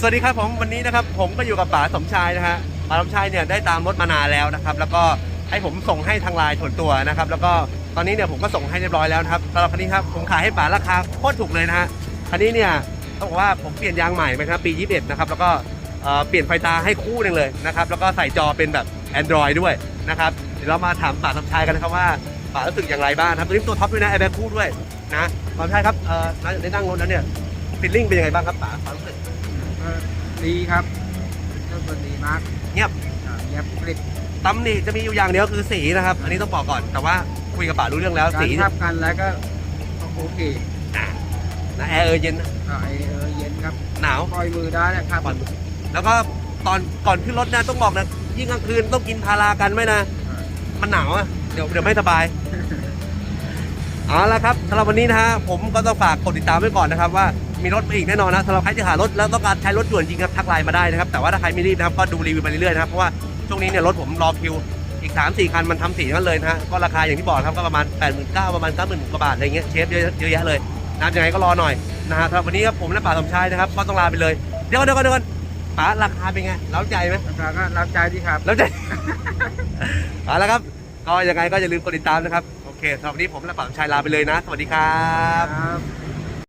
สวัสดีครับผมวันนี้นะครับผมก็อยู่กับป๋าสมชายนะฮะป๋าสมชายเนี่ยได้ตามรถมานานแล้วนะครับ แล้วก็ให้ผมส่งให้ทางไลน์ส่วนตัวนะครับ แล้วก็ตอนนี้เนี่ยผมก็ส่งให้เรียบร้อยแล้วนะครับสำหรับคันนี้ครับผมขายให้ป๋าราคาโคตรถูกเลยนะฮะคันนี้เนี่ยต้องบอกว่าผมเปลี่ยนยางใหม่ไปครับปี 21 นะครับแล้วก็เปลี่ยนไฟตาให้คู่หนึงเลยนะครับแล้วก็ใส่จอเป็นแบบ Android ด้วยนะครับเดี๋ยวเรามาถามป๋าสมชายกันนะครับว่าป๋ารู้สึกอย่างไรบ้างครับตัวนี้ตัวท็อปด้วยนะแอร์แบ็คคู่ด้วยนะป๋าสมชายครับเอ่อได้นั่งรถแล้วเนี่ยฟีลลิ่งเป็นยังไงบ้างครับป๋าความรู้สึก ดีครับเจ้าตัวดีมากเงียบอ่าเงียบกริบตำหนิจะมีอยู่อย่างเดียวคือสีนะครับ อันนี้ต้องบอกก่อน แต่ว่าคุยกับป๋ารู้เรื่องแล้วการสีทับกันแล้วก็โอเคนะแอร์เออเย็นนะอ่าไอเออเย็นครับหนาว ปล่อยมือได้นะครับก่อนแล้วก็ตอนก่อนขึ้นรถนะต้องบอกนะ ยิ่งกลางคืนต้องกินพารากันไหมนะมันหนาวอะเดี๋ยวเดี๋ยวไม่สบาย เอาละครับสำหรับวันนี้นะฮะผมก็ต้องฝากกดติดตามไว้ก่อนนะครับว่า มีรถมาอีกแน่นอนนะสำหรับใครที่หารถแล้วต้องการใช้รถด่วนจริงครับทักไลน์มาได้นะครับแต่ว่าถ้าใครไม่รีบนะครับก็ดูรีวิวไปเรื่อยๆนะครับเพราะว่าช่วงนี้เนี่ยรถผมรอคิวอีก3 4คันมันทำสีทั้งนั้นเลยนะฮะก็ราคาอย่างที่บอกครับก็ประมาณ8 9 0 0 0ประมาณ90,000กว่าบาทอะไรเงี้ยเชฟเยอะเยอะแยะเลยนะครับยังไงก็รอหน่อยนะฮะสำหรับวันนี้ครับผมและป๋าสมชายนะครับก็ต้องลาไปเลยเดี๋ยวก่อนเดี๋ยวก่อนเดี๋ยวก่อนป๋าราคาเป็นไงเล้าใจไหมราคาก็รับใจดีครับแล้วจะเอาละครับก็ยังไงก็อย่าลืมกดติดตามนะครับโอเคสำหรับวันนี้ผมและป๋าสมชายลาไปเลยนะ สวัสดีครับครับ